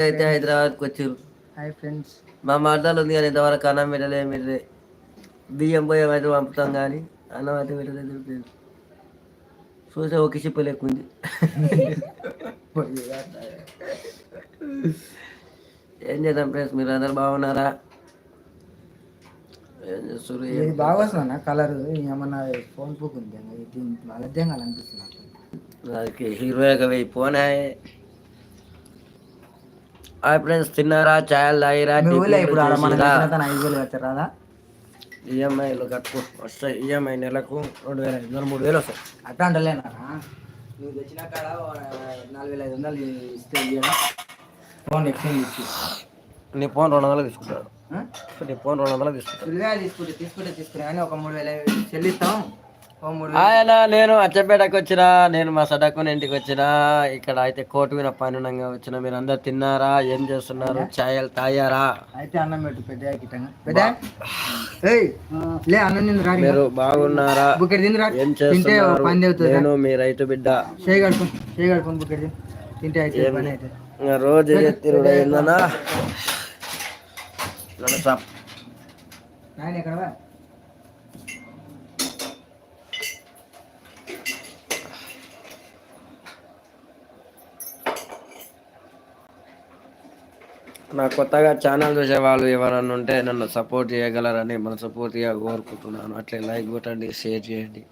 అయితే హైదరాబాద్కి వచ్చారు హాయ్ ఫ్రెండ్స్ మా మర్దాలు ఉంది కానీ ఇంతవరకు అన్నం పెట్టలే మీరు బియ్యం పోయం అయితే పంపుతాం కానీ అన్నం అయితే పెట్టలేదు చూసే ఒక చిప్పు లెక్క ఉంది. ఏం చేద్దాం ఫ్రెండ్స్ మీరు అందరు బాగున్నారా? ఏం చేస్తారు ఇది బాగా వస్తుందన్న కలర్ ఏమన్నా ఫోన్ పూక్ ఉంది అనిపిస్తుంది నాకు. హీరోగా వెయ్యి పోనా హాయ్ ఫ్రెండ్స్ తిన్నారా? ఛాయలు తాగిరా? ఇప్పుడు ఈఎంఐలు కట్టుకో వస్తాయి ఈఎంఐ నెలకు రెండు వేల ఐదు వందలు మూడు వేలు వస్తాయి. అట్లా అంటలేనా నువ్వు తెచ్చిన కాడ నాలుగు వేల ఐదు వందలు ఇస్తే ఇయ్యరా ఫోన్ ఎక్స్చేంజ్ ఇచ్చి. నీ ఫోన్ రెండు వందలు తీసుకుంటాడు? నీ ఫోన్ రెండు వందలు తీసుకుంటాడు. తీసుకుంటే తీసుకుంటే తీసుకునే కానీ ఒక మూడు వేల చెల్లిస్తాం. ఆయన నేను అచ్చపేటకు వచ్చిన నేను మా సడక్కున ఇంటికి వచ్చిన ఇక్కడ అయితే కోర్టు మీద పనునంగా వచ్చిన మీరు అందరు తిన్నారా? ఏం చేస్తున్నారు? ఛాయలు తాగారా? అయితే అన్నం పెట్టు పెద్ద మీరు బాగున్నారా? ఏం చేస్తున్నారు? నేను మీ రైతు బిడ్డ. తిని తింటే అయితే పని అవుతుంది ఇంకా రోజు తిరుడు అయిందనా నన్ను సప్ నాయన ఎక్కడ వా? నా కొత్తగా ఛానల్ చూసే వాళ్ళు ఎవరన్నా ఉంటే నన్ను సపోర్ట్ చేయగలరని మనస్ఫూర్తిగా కోరుకుంటున్నాను. అట్లే లైక్ కొట్టండి షేర్ చేయండి.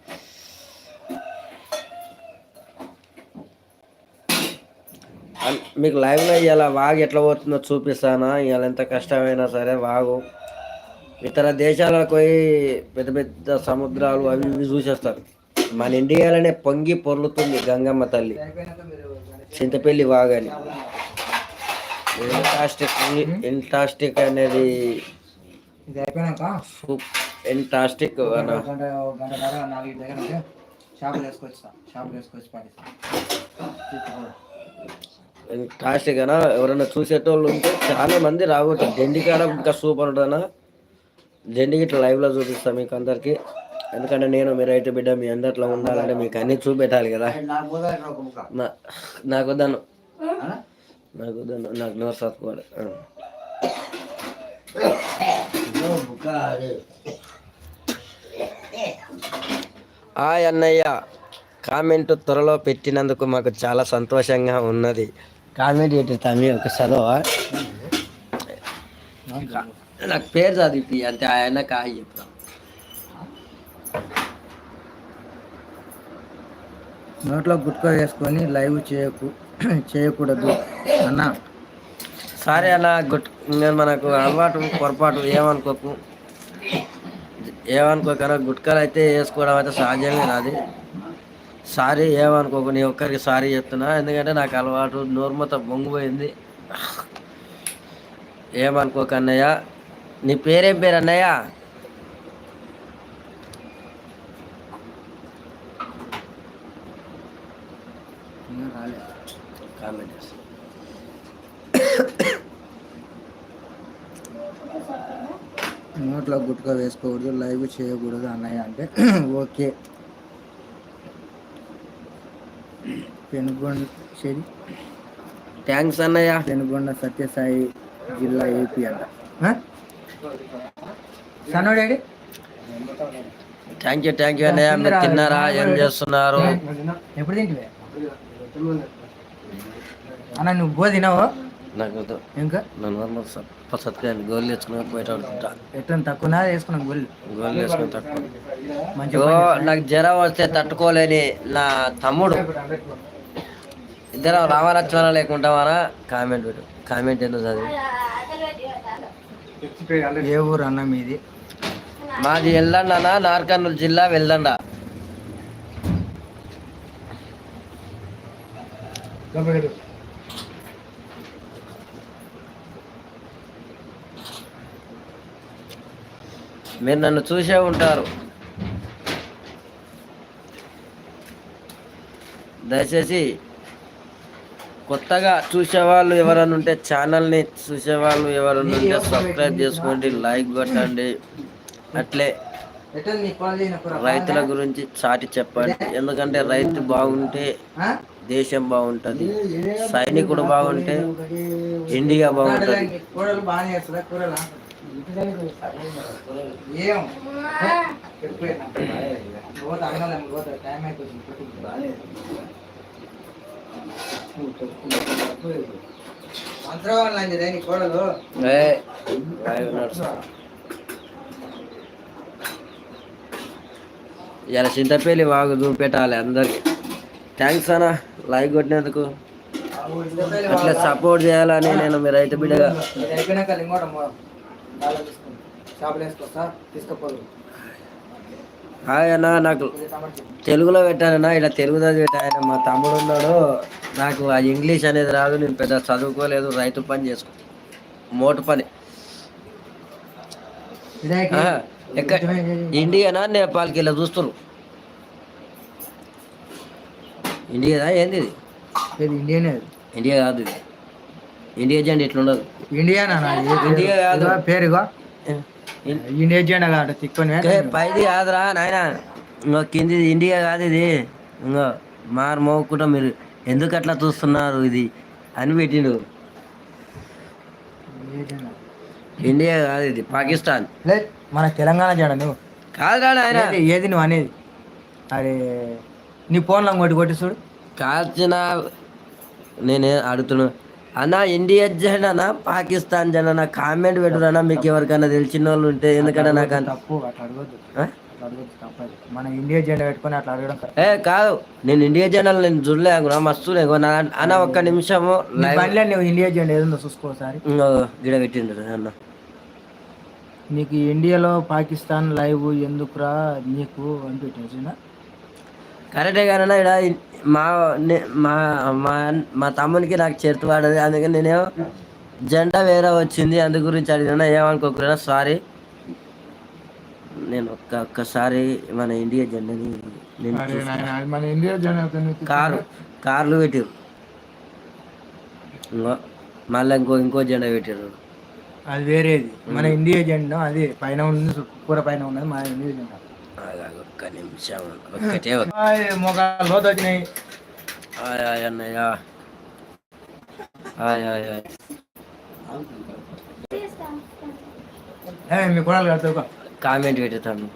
మీకు లైవ్లో ఇలా వాగు ఎట్లా పోతుందో చూపిస్తానా? ఇవాళ ఎంత కష్టమైనా సరే వాగు. ఇతర దేశాలకు పోయి పెద్ద పెద్ద సముద్రాలు అవి ఇవి చూసేస్తారు. మన ఇండియాలోనే పొంగి పొర్లుతుంది గంగమ్మ తల్లి. చింతపల్లి వాగని ఇంటాస్టిక్ ఇంటాస్టిక్ అనేది ఇది అయిపోయినాక ఒక గంట గంట నాలుగు దగ్గర షాపులు వేసుకొచ్చుతా షాపులు వేసుకొచ్చి పాటిస్తా. ఇంటాస్టిక్ అన్న ఎవరైనా చూసేటోళ్ళు ఉంటే చాలా మంది రావచ్చు జెండి కాడ ఇంకా సూపర్ ఉంటుందన్న. జెండి ఇట్లా లైవ్లో చూపిస్తాను మీకు అందరికి. ఎందుకంటే నేను మీరు అయితే బిడ్డ మీ అందరిలో ఉండాలంటే మీకు అన్ని చూపెట్టాలి కదా. నా- నాకు వద్దను. నాకు నాకు నోరు సత్తుకోవాలి. హాయ్ అన్నయ్య. కామెంట్ త్వరలో పెట్టినందుకు మాకు చాలా సంతోషంగా ఉన్నది. కామెంట్ ఏంటి తమ్మి ఒక చదవా? నాకు పేరు చదివి అంతే ఆయన కాయ చెప్తాం. నోట్లో గుట్కా వేసుకొని లైవ్ చేయకు. చేయకూడదు అన్న. సారీ అలా గుట్ నేను మనకు అలవాటు పొరపాటు ఏమనుకోకు. ఏమనుకోకనా గుట్కాలు అయితే వేసుకోవడం అయితే సాధ్యమే నాది. సారీ ఏమనుకోకు నీ ఒక్కరికి సారీ చెప్తున్నా. ఎందుకంటే నాకు అలవాటు నోర్మత మొత్తం బొంగిపోయింది. ఏమనుకోక అన్నయ్య? నీ పేరేం పేరు అన్నయ్య ఇంకా రాలే కామెంట్ చేస్తా నోట్లో గుట్కా వేసుకోకూడదు లైవ్ చేయకూడదు అన్నయ్య అంటే ఓకే. పెనుగొండ శరి థ్యాంక్స్ అన్నయ్య. పెనుగొండ సత్యసాయి జిల్లా ఏపీ అంట? సన్నోడేడి థ్యాంక్ యూ థ్యాంక్ యూ అన్నయ్య. మీరు తిన్నారా? ఏం చేస్తున్నారు? ఎప్పుడు తింటివే? అన్న నువ్వు తినావు? నాకు. ఇంకా? నా నార్మల్ సప్ప సత్కాన్ని గోళ్ళు తెచ్చుకుని బయట పడుతుంటా ఎట్లా తక్కువ వేసుకున్నాం గొల్లు గోళ్ళు వేసుకుని తక్కువ. నాకు జ్వరం వస్తే తట్టుకోలేని నా తమ్ముడు. ఇద్దరం రామలక్ష్మణ లేకుంటామారా కామెంట్ పెట్టు. కామెంట్ ఎందుకు చదివి? ఏ ఊరు అన్న మీది? మాది ఎల్లండ నార్కర్నూలు జిల్లా వెల్దండ. మీరు నన్ను చూసే ఉంటారు. దయచేసి కొత్తగా చూసేవాళ్ళు ఎవరైనా ఉంటే ఛానల్ని చూసేవాళ్ళు ఎవరైనా ఉంటే సబ్స్క్రైబ్ చేసుకోండి లైక్ కొట్టండి. అట్లే రైతుల గురించి చాటి చెప్పండి. ఎందుకంటే రైతు బాగుంటే దేశం బాగుంటుంది సైనికుడు బాగుంటే ఇండియా బాగుంటుంది. ఏం? పోతా పోతా టైం అయిపోతుంది మంత్రవాళ్ళు నీ కోడలు. ఇలా చింతపల్లి వాగు చూపెట్టాలి అందరికి. థ్యాంక్స్ అన్న లైక్ కొట్టినందుకు. అట్లా సపోర్ట్ చేయాలని నేను మీరు రైతు బిడ్డగా తీసుకుంది షాపులు వేసుకొస్తా తీసుకుపోదు. అన్న నాకు తెలుగులో పెట్టానన్నా ఇలా తెలుగు ఆయన మా తమ్ముడు ఉన్నాడు. నాకు ఆ ఇంగ్లీష్ అనేది రాదు నేను పెద్ద చదువుకోలేదు రైతు పని చేసుకో మోటు పని. ఎక్కడ ఇండియానా నేపాల్కి ఇలా చూస్తున్నారు ఇండియాదా ఏంది ఇది? ఇది ఇండియనే ఇండియా కాదు ఇది. ఇండియా జెండా ఇట్లా ఉండదు ఇండియానా ఇండియా కాదు. పేరుగా? ఇండియా జెండా కాదు తిక్కుని పైది కాదురా నాయన. ఇంకో కింది ఇండియా కాదు ఇది. ఇంకో మారు మోకుండా మీరు. ఎందుకు అట్లా చూస్తున్నారు ఇది అని పెట్టిండు. ఇండియా కాదు ఇది పాకిస్తాన్. మన తెలంగాణ జెండా నువ్వు. కాదురా నాయన. ఏది- ఏది నువ్వు అనేది? అరే నీ ఫోన్లో కొట్టి కొట్టి చూడు. కాల్చిన నేనే అడుగుతున్నా. అన్న ఇండియా జెండానా పాకిస్తాన్ జెండానా కామెంట్ పెట్టురన్నా మీకు ఎవరికైనా తెలిసిన వాళ్ళు ఉంటే ఎందుకంటే నాకు అంత తప్పు అట్లా అడగొద్దు. మన ఇండియా జెండా పెట్టుకొని అట్లా అడగడం. ఏ కాదు. నేను ఇండియా జెండాలు నేను చూడలే అనుకున్నా మస్తు లేకు. నా అన్న ఒక్క నిమిషము బండిలో నువ్వు ఇండియా జెండా ఏదో చూసుకో ఒకసారి. ఇంకో గిడ అన్న. నీకు ఇండియాలో పాకిస్తాన్ లైవ్ ఎందుకురా నీకు అని కరెక్టే కానీ ఇక్కడ మా మా మా మా తమ్మునికి నాకు చేతి పడదు. అందుకని నేనేమో జెండా వేరే వచ్చింది. అందు గురించి అడిగినా ఏమనుకోకున్నా సారీ. నేను ఒక్క ఒక్కసారి మన ఇండియా జెండాని నేను. మన ఇండియా కారు కార్లు పెట్టారు. మళ్ళీ ఇంకో ఇంకో జెండా పెట్టారు. అది వేరేది. మన ఇండియా జెండా అది పైన ఉంది కూర పైన ఉన్నది మన ఇండియా జెండా. ఒక్క నిమిషం ఒక్కటే వచ్చినాయి. ఆయ్ అన్నయ్య. ఆయ్ ఆయ్ ఆయ్ మీ కూడలు కడుతుకో కామెంట్ పెడతాను.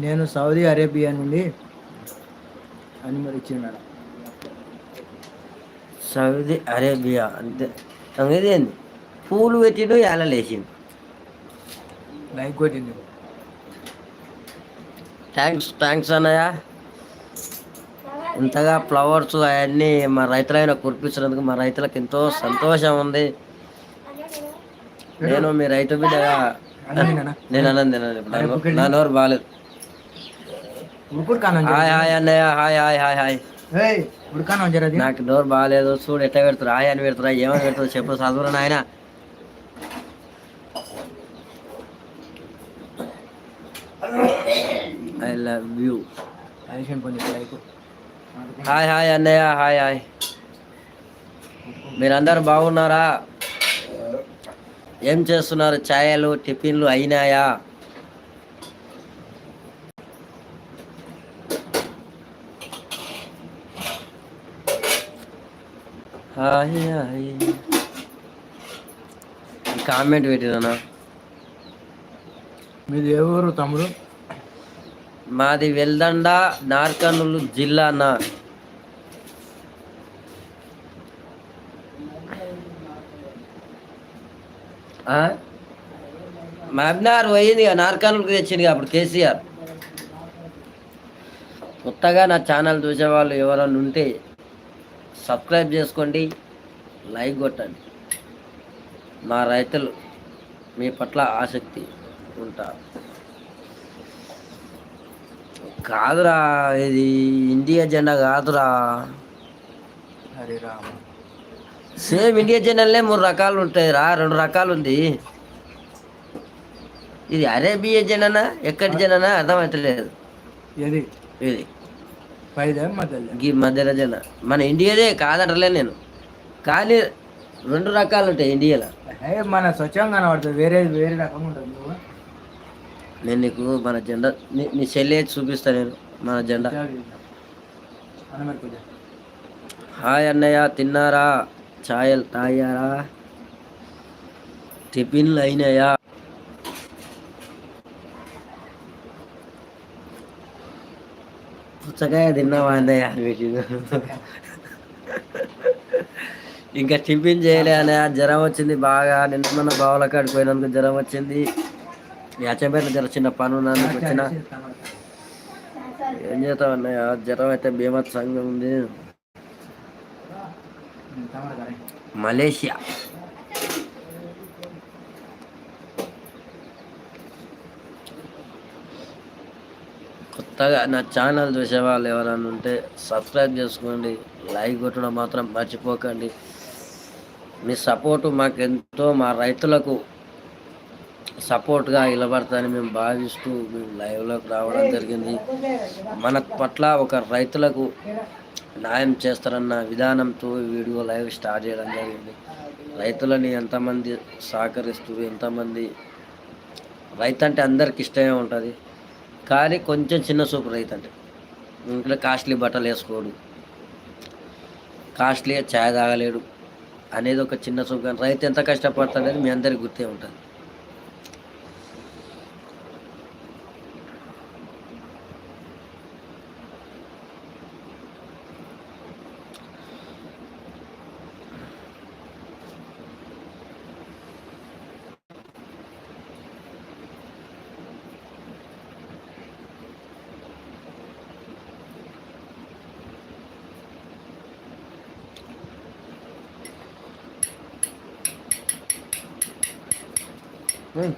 నేను సౌదీ అరేబియా నుండి అని మరి ఇచ్చిన్నాడు సౌదీ అరేబియా అంతే సంగతి ఏంది? పూలు పెట్టిండు ఏలలేసిండు లైక్ కొట్టింది థ్యాంక్స్ థ్యాంక్స్ అన్నయ్య. ఇంతగా ఫ్లవర్స్ అవన్నీ మా రైతులైన కురిపించినందుకు మా రైతులకు ఎంతో సంతోషం ఉంది. నేను మీ రైతు బిడ్డగా నేను అన్నది. నా నోరు బాగాలేదు. హాయ్ హాయ్ అన్నయ్య హాయ్ హాయ్ హాయ్ హాయ్. నాకు నోరు బాగాలేదు. చూడు ఎట్లా పెడుతురు హాయ్ అని పెడుతురా ఏమని పెడుతురు చెప్పు. చదువురా నాయన. ఐ లవ్ యూ కొంచెం లైక్ హాయ్ హాయ్ అన్నయ్య హాయ్ హాయ్ మీరందరు బాగున్నారా? ఏం చేస్తున్నారు? ఛాయలు టిఫిన్లు అయినాయా? హాయ్ హాయ్ కామెంట్ పెట్టినా మీది ఏ ఊరు తమ్ముడు? మాది వెల్దండ నార్కర్నూలు జిల్లా నా. మా మహబ్నార్ పోయింది నార్కర్నూలుకి తెచ్చింది అప్పుడు కేసీఆర్. కొత్తగా నా ఛానల్ చూసేవాళ్ళు ఎవరన్నా ఉంటే సబ్స్క్రైబ్ చేసుకోండి లైక్ కొట్టండి. మా రైతులు మీ పట్ల ఆసక్తి. ఉంటారు కాదురా ఇది ఇండియా జెండా కాదురా. హరే రామ సేమ్ ఇండియా జెండాలనే మూడు రకాలు ఉంటాయి రా రెండు రకాలు ఉంది ఇది అరేబియా జెండానా ఎక్కడి జెండానా అర్థమవుతలేదు ఇది పైదా మధ్యలో? ఈ మధ్యలో జెండా. మన ఇండియాదే కాదటలే నేను. కానీ రెండు రకాలు ఉంటాయి ఇండియాలో మన స్వచ్ఛంగా కనబడుతుంది వేరే వేరే రకంగా ఉంటుంది నేను నీకు మన జెండా నీ నీ చెల్లి చూపిస్తా నేను మన జెండా. హాయ్ అన్నయ్య తిన్నారా? ఛాయలు తాగారా? టిఫిన్లు అయినాయా? పుచ్చకాయ తిన్నావా అన్నయ్య? ఇంకా టిఫిన్ చేయలే అన్నయ్య. జ్వరం వచ్చింది బాగా. నిన్న మన బావుల కాడికి పోయినందుకు జ్వరం వచ్చింది. ఈ అచ్చంపేట జ్వరం చిన్న పని ఉన్నందుకు వచ్చిన ఏం చేస్తావు అన్నయ్య జ్వరం అయితే బీభత్సంగా ఉంది. మలేషియా. కొత్తగా నా ఛానల్ చూసేవాళ్ళు ఎవరైనా ఉంటే సబ్స్క్రైబ్ చేసుకోండి లైక్ కొట్టడం మాత్రం మర్చిపోకండి. మీ సపోర్టు మాకెంతో మా రైతులకు సపోర్ట్గా నిలబడతాయని మేము భావిస్తూ మేము లైవ్లోకి రావడం జరిగింది. మన పట్ల ఒక రైతులకు న్యాయం చేస్తారన్న విధానంతో వీడియో లైవ్ స్టార్ట్ చేయడం జరిగింది. రైతులని ఎంతమంది సహకరిస్తూ ఎంతమంది రైతు అంటే అందరికి ఇష్టమే ఉంటుంది. కానీ కొంచెం చిన్న సూపు రైతు అంటే ఇంట్లో కాస్ట్లీ బట్టలు వేసుకోడు. కాస్ట్లీ ఛాయ్ తాగలేడు. అనేది ఒక చిన్న సూపు కానీ రైతు ఎంత కష్టపడతాడని మీ అందరికి గుర్తే ఉంటుంది.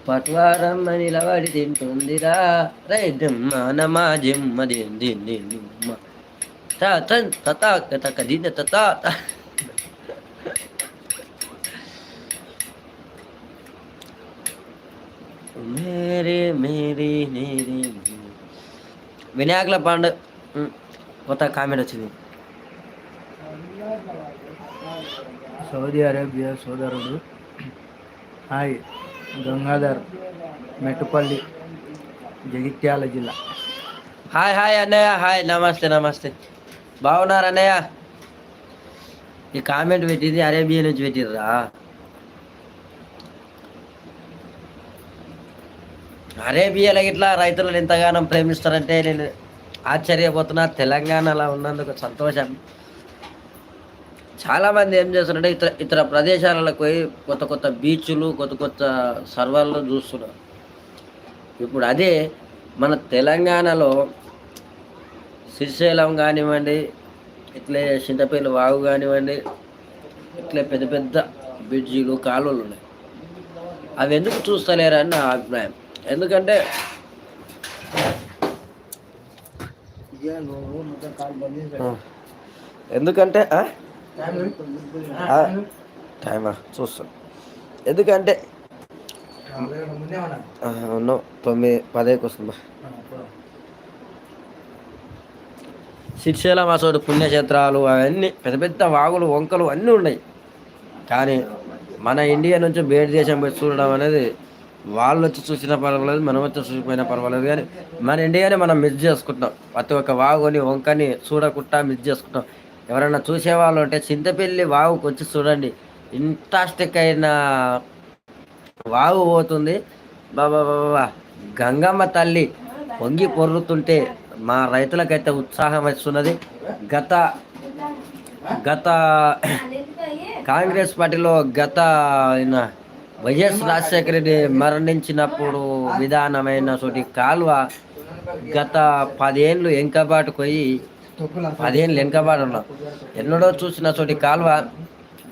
పట్వారమ్మ నిలబడి తింటుందిరా. రైదమ్మ నమా జిమ్మ దిన్ దిన్ దిన్ దిమ్మ. తా తన్ తతా తక దిన తతా మేరే మేరే వినాయకుల పండుగ కొత్త కామెంట్ వచ్చింది. సౌదీ అరేబియా సోదరుడు. హాయ్. గంగాధర్ మెట్టుపల్లి జగిత్యాల జిల్లా. హాయ్ హాయ్ అన్నయ్య హాయ్ నమస్తే నమస్తే. బాగున్నారు అన్నయ్య? ఈ కామెంట్ పెట్టింది అరేబియా నుంచి పెట్టిర్రా? అరేబియాలో ఇట్లా రైతులను ఎంతగానో ప్రేమిస్తారంటే నేను ఆశ్చర్యపోతున్నా. తెలంగాణలో ఉన్నందుకు సంతోషం. చాలామంది ఏం చేస్తున్నారంటే ఇతర ఇతర ప్రదేశాలకు పోయి కొత్త కొత్త బీచ్లు కొత్త కొత్త సర్వర్లు చూస్తున్నారు. ఇప్పుడు అదే మన తెలంగాణలో శ్రీశైలం కానివ్వండి ఇట్లే చింతపల్లి వాగు కానివ్వండి ఇట్లే పెద్ద పెద్ద బ్రిడ్జిలు కాలువలు ఉన్నాయి. అవి ఎందుకు చూస్తలేరని నా అభిప్రాయం. ఎందుకంటే ఎందుకంటే టైమా చూస్తాను ఎందుకంటే ఉన్నావు. తొమ్మిది పదేకి వస్తుంది. శ్రీశైలం అసలు పుణ్యక్షేత్రాలు అవన్నీ పెద్ద పెద్ద వాగులు వంకలు అన్నీ ఉన్నాయి. కానీ మన ఇండియా నుంచి బయట దేశం పోయి చూడడం అనేది వాళ్ళు వచ్చి చూసినా పర్వాలేదు మనం వచ్చి చూసిపోయినా పర్వాలేదు. కానీ మన ఇండియాని మనం మిస్ చేసుకుంటాం ప్రతి ఒక్క వాగుని వంకని చూడకుండా మిస్ చేసుకుంటాం ఎవరైనా చూసేవాళ్ళు ఉంటే చింతపల్లి వాగుకి వచ్చి చూడండి. ఇంట్రెస్టిక్ అయిన వాగు పోతుంది. బాబా బాబా గంగమ్మ తల్లి పొంగి పొర్రుతుంటే మా రైతులకైతే ఉత్సాహం వస్తున్నది. గత గత కాంగ్రెస్ పార్టీలో గత ఆయన వైఎస్ రాజశేఖర రెడ్డి మరణించినప్పుడు విధానమైన చోటి కాలువ గత పదేళ్ళు ఎంకబాటుకు పోయి పదేళ్ళు వెనకబాటు ఎన్నడో చూసిన చోటి కాలువ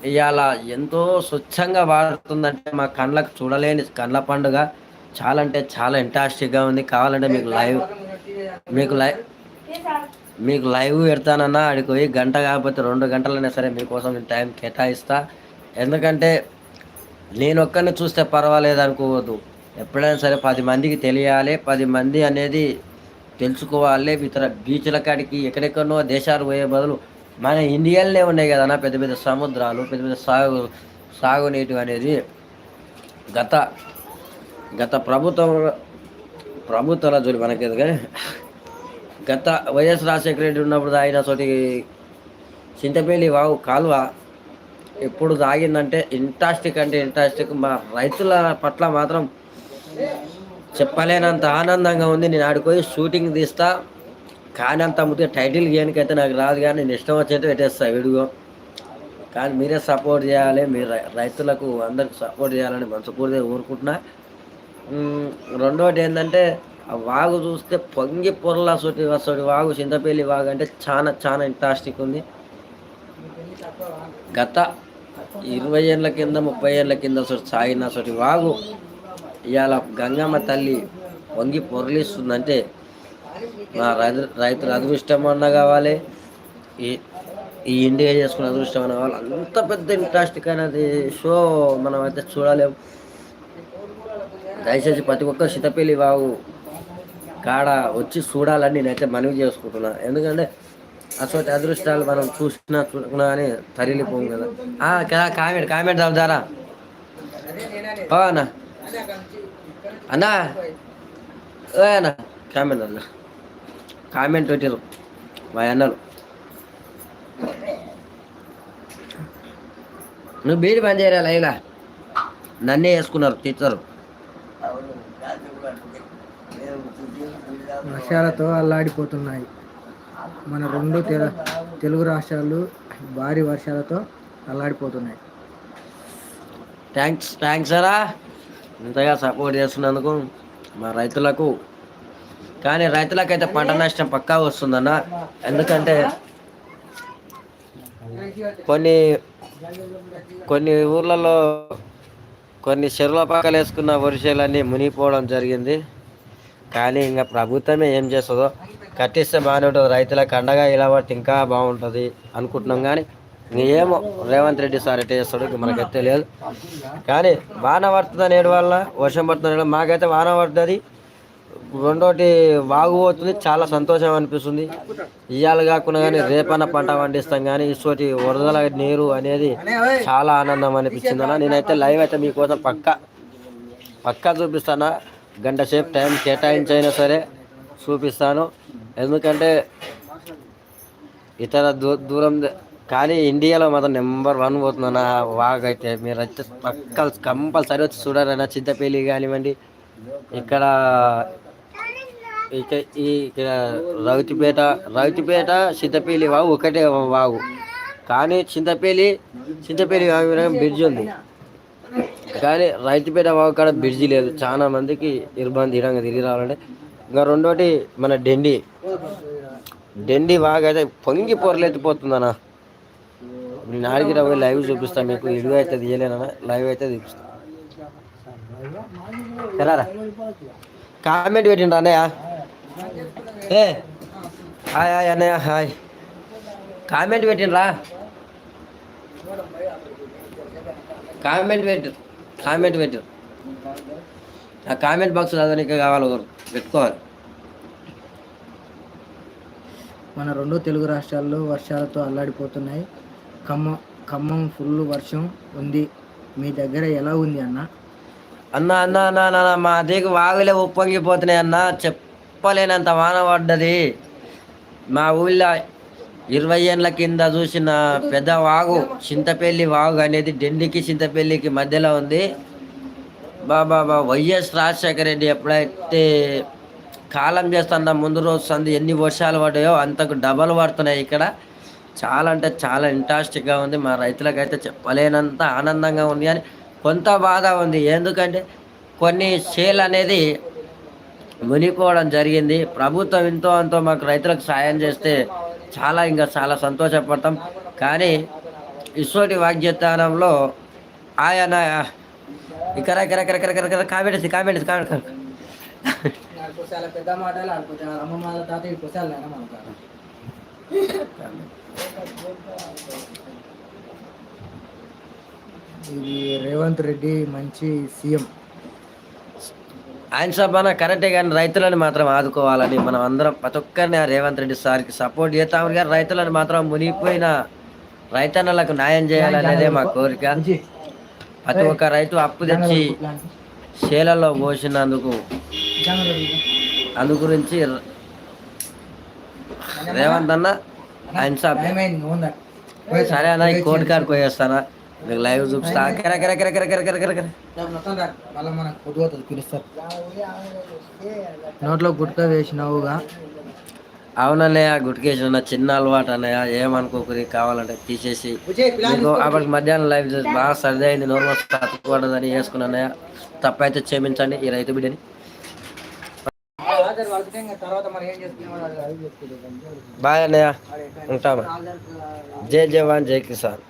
ఇవాళ ఎంతో స్వచ్ఛంగా వాడుతుందంటే మా కళ్ళకు చూడలేని కళ్ళ పండుగ. చాలా అంటే చాలా ఇంట్రెస్టింగ్గా ఉంది. కావాలంటే మీకు లైవ్ మీకు లైవ్ మీకు లైవ్ పెడతానన్నా ఆడికి పోయి గంట కాకపోతే రెండు గంటలైనా సరే మీకోసం నేను టైం కేటాయిస్తా. ఎందుకంటే నేను ఒక్కరిని చూస్తే పర్వాలేదు అనుకోవద్దు. ఎప్పుడైనా సరే పది మందికి తెలియాలి. పది మంది అనేది తెలుసుకోవాలి. ఇతర బీచ్ల కాడికి ఎక్కడెక్కడో దేశాలు పోయే బదులు మన ఇండియాలోనే ఉన్నాయి కదా పెద్ద పెద్ద సముద్రాలు పెద్ద పెద్ద సాగు సాగునీటి అనేది. గత గత ప్రభుత్వం ప్రభుత్వాల జోలి మనకేది కానీ గత వైఎస్ రాజశేఖర రెడ్డి ఉన్నప్పుడు తాగిన చోటి చింతపల్లి వాగు కాలువ ఎప్పుడు తాగిందంటే ఇంటాస్టిక్ అంటే ఇంటాస్టిక్ మా రైతుల పట్ల మాత్రం చెప్పలేనంత ఆనందంగా ఉంది. నేను ఆడిపోయి షూటింగ్ తీస్తా. కానీ అంత ముద్దుగా టైటిల్ గేయనికైతే నాకు రాదు కానీ నేను ఇష్టం వచ్చేట్టు పెట్టేస్తా విడుగో కానీ మీరే సపోర్ట్ చేయాలి. మీరు రై- రైతులకు అందరికి సపోర్ట్ చేయాలని మనసుపూర్తిగా కోరుకుంటున్నా. రెండోటి ఏంటంటే ఆ వాగు చూస్తే పొంగి పొరలా సోటి వసటి వాగు చింతపల్లి వాగు అంటే చాలా చాలా ఇంట్రెస్టింగ్ ఉంది. గత ఇరవై ఏళ్ళ కింద ముప్పై ఏళ్ళ కింద సోటి సాగిన సోటి వాగు ఇవాళ గంగమ్మ తల్లి వంగి పొరలిస్తుందంటే మా రైతు రైతుల అదృష్టం అన్న కావాలి. ఈ ఈ ఇండియా చేసుకున్న అదృష్టం అన్న కావాలి. అంత పెద్ద ఇంట్రెస్ట్గా అనేది షో మనం అయితే చూడలేము దయచేసి ప్రతి ఒక్క శితపల్లి బాబు కాడ వచ్చి చూడాలని నేనైతే మనవి చేసుకుంటున్నా. ఎందుకంటే అసలు అదృష్టాలు మనం చూసినా చూడకున్నా అని తరిలిపోం కదా. ఆ, కదా కామెంట్ కామెంట్ చదువుతారా ఓ అన్న. అన్నా ఓ అన్న. కామెంట్ అన్న. కామెంట్ పెట్టారు మా అన్నలు. నువ్వు బీడి పని చేయరా లైవ్లా? నన్నే వేసుకున్నారు టీచరు వర్షాలతో అల్లాడిపోతున్నాయి. మన రెండు తెల తెలుగు రాష్ట్రాలు భారీ వర్షాలతో అల్లాడిపోతున్నాయి. థ్యాంక్స్ థ్యాంక్స్ సరా ఇంతగా సపోర్ట్ చేస్తున్నందుకు మా రైతులకు కానీ రైతులకైతే పంట నష్టం పక్కా వస్తుందన్న. ఎందుకంటే కొన్ని కొన్ని ఊర్లలో కొన్ని చెరువుల పక్కలు వేసుకున్న వరిసేలన్నీ మునిగిపోవడం జరిగింది. కానీ ఇంకా ప్రభుత్వమే ఏం చేస్తుందో కట్టిస్తే బాగానే ఉంటుంది. రైతులకు అండగా ఇలా ఇంకా బాగుంటుంది అనుకుంటున్నాం. కానీ ఏమో రేవంత్ రెడ్డి సార్ ఎట్ట చేస్తాడు ఇంక మనకైతే తెలియదు. కానీ వాన పడుతుంది నేడు వల్ల వర్షం పడుతుంది మాకైతే వాన పడుతుంది. రెండోటి వాగు పోతుంది చాలా సంతోషం అనిపిస్తుంది. ఇవాళ కాకుండా కానీ రేపన్న పంట పండిస్తాం కానీ ఇటువంటి వరదల నీరు అనేది చాలా ఆనందం అనిపించింది అన్న. నేనైతే లైవ్ అయితే మీకోసం పక్క పక్కా చూపిస్తానా. గంట సేపు టైం కేటాయించైనా సరే చూపిస్తాను. ఎందుకంటే ఇతర దూ దూరం కానీ ఇండియాలో మాత్రం నెంబర్ వన్ పోతుందన్న వాగ్ అయితే మీరు అయితే పక్క కంపల్సరీ వచ్చి చూడాలన్న చింతపల్లి కానివ్వండి ఇక్కడ ఇక ఈ ఇక్కడ రౌతిపేట రౌతిపేట చింతపల్లి వాగు ఒకటే వాగు. కానీ చింతపల్లి చింతపల్లి బ్రిడ్జ్ ఉంది. కానీ రైతుపేట వాగు కాడ బ్రిడ్జి లేదు. చాలా మందికి ఇబ్బంది ఇడంగా తిరిగి రావాలంటే. ఇంకా రెండోటి మన డెండి డెండి వాగు అయితే పొంగి పొరలెత్తిపోతుందన్న నేను ఆడికి లైవ్ చూపిస్తాను మీకు ఇడిగా అయితే తీయలేనా? లైవ్ అయితే చూపిస్తాను సరేరా కామెంట్ పెట్టిండ్రా అన్నయ్య. ఏ హాయ్ హాయ్ అన్నయ్య హాయ్. కామెంట్ పెట్టిండ్రా. కామెంట్ పెట్టు కామెంట్ పెట్టు. ఆ కామెంట్ బాక్స్ చదవడానికి కావాలి ఒకరు పెట్టుకోవాలి. మన రెండు తెలుగు రాష్ట్రాల్లో వర్షాలతో అల్లాడిపోతున్నాయి. ఖమ్మం ఖమ్మం ఫుల్ వర్షం ఉంది. మీ దగ్గర ఎలా ఉంది అన్న? అన్న అన్న అన్న అన్న, మా దగ్గర వాగులే ఉప్పొంగిపోతున్నాయి అన్న. చెప్పలేనంత వాన పడ్డది. మా ఊళ్ళో ఇరవై ఏళ్ళ కింద చూసిన పెద్ద వాగు చింతపల్లి వాగు అనేది డెండికి చింతపల్లికి మధ్యలో ఉంది. బాబా బా వైఎస్ రాజశేఖర రెడ్డి ఎప్పుడైతే కాలం చేస్తున్న ముందు రోజు సంది ఎన్ని వర్షాలు పడ్డాయో అంతకు డబల్ పడుతున్నాయి ఇక్కడ. చాలా అంటే చాలా ఇంట్రెస్టింగ్గా ఉంది. మా రైతులకైతే చెప్పలేనంత ఆనందంగా ఉంది కానీ కొంత బాధ ఉంది. ఎందుకంటే కొన్ని సేల్ అనేది మునిగిపోవడం జరిగింది. ప్రభుత్వం ఎంతో అంతో మాకు రైతులకు సాయం చేస్తే చాలా ఇంకా చాలా సంతోషపడతాం. కానీ ఇసోటి వాగ్యతానంలో ఆయన ఇక్కడ ఇక్కడ ఇక్కడ ఇక్కడ ఇక్కడ ఇక్కడ కామెంట్ కామెంట్ పెద్ద మాటలు ఆడుకుంటారు అమ్మమ్మ తాత ఇది రేవంత్ రెడ్డి మంచి సీఎం. ఆయన సభన కరెక్టే కానీ రైతులను మాత్రం ఆదుకోవాలని మనం అందరం ప్రతి ఒక్కరిని ఆ రేవంత్ రెడ్డి సార్కి సపోర్ట్ చేస్తాం కానీ రైతులను మాత్రం మునిగిపోయిన రైతన్నలకు న్యాయం చేయాలనేదే మా కోరిక. ప్రతి ఒక్క రైతు అప్పు తెచ్చి చేలలో పోసినందుకు అందు గురించి రేవంత్ అన్న సరే అన్న ఈ కోర్టు కాడికి పోయేస్తానా మీకు లైవ్ చూపిస్తా. కర కర కర కర కర కర కర. కర. మళ్ళా మనకు పిలుస్తారు నోట్లో గుట్క వేసినావుగా. అవునన్నయ్య గుట్కేసిన చిన్న అలవాటు అన్నయ్య ఏమనుకోకరి కావాలంటే తీసేసి మీకు అప్పటికి మధ్యాహ్నం లైవ్ బాగా సర్ది అయింది నోర్మల్ తట్టుకోవడదని వేసుకున్నా అన్నయ్య తప్పైతే క్షమించండి ఈ రైతు బిడ్డని. బాయ్ అన్నయ్య. ఉంటామా? జై జవాన్ జై కిసాన్.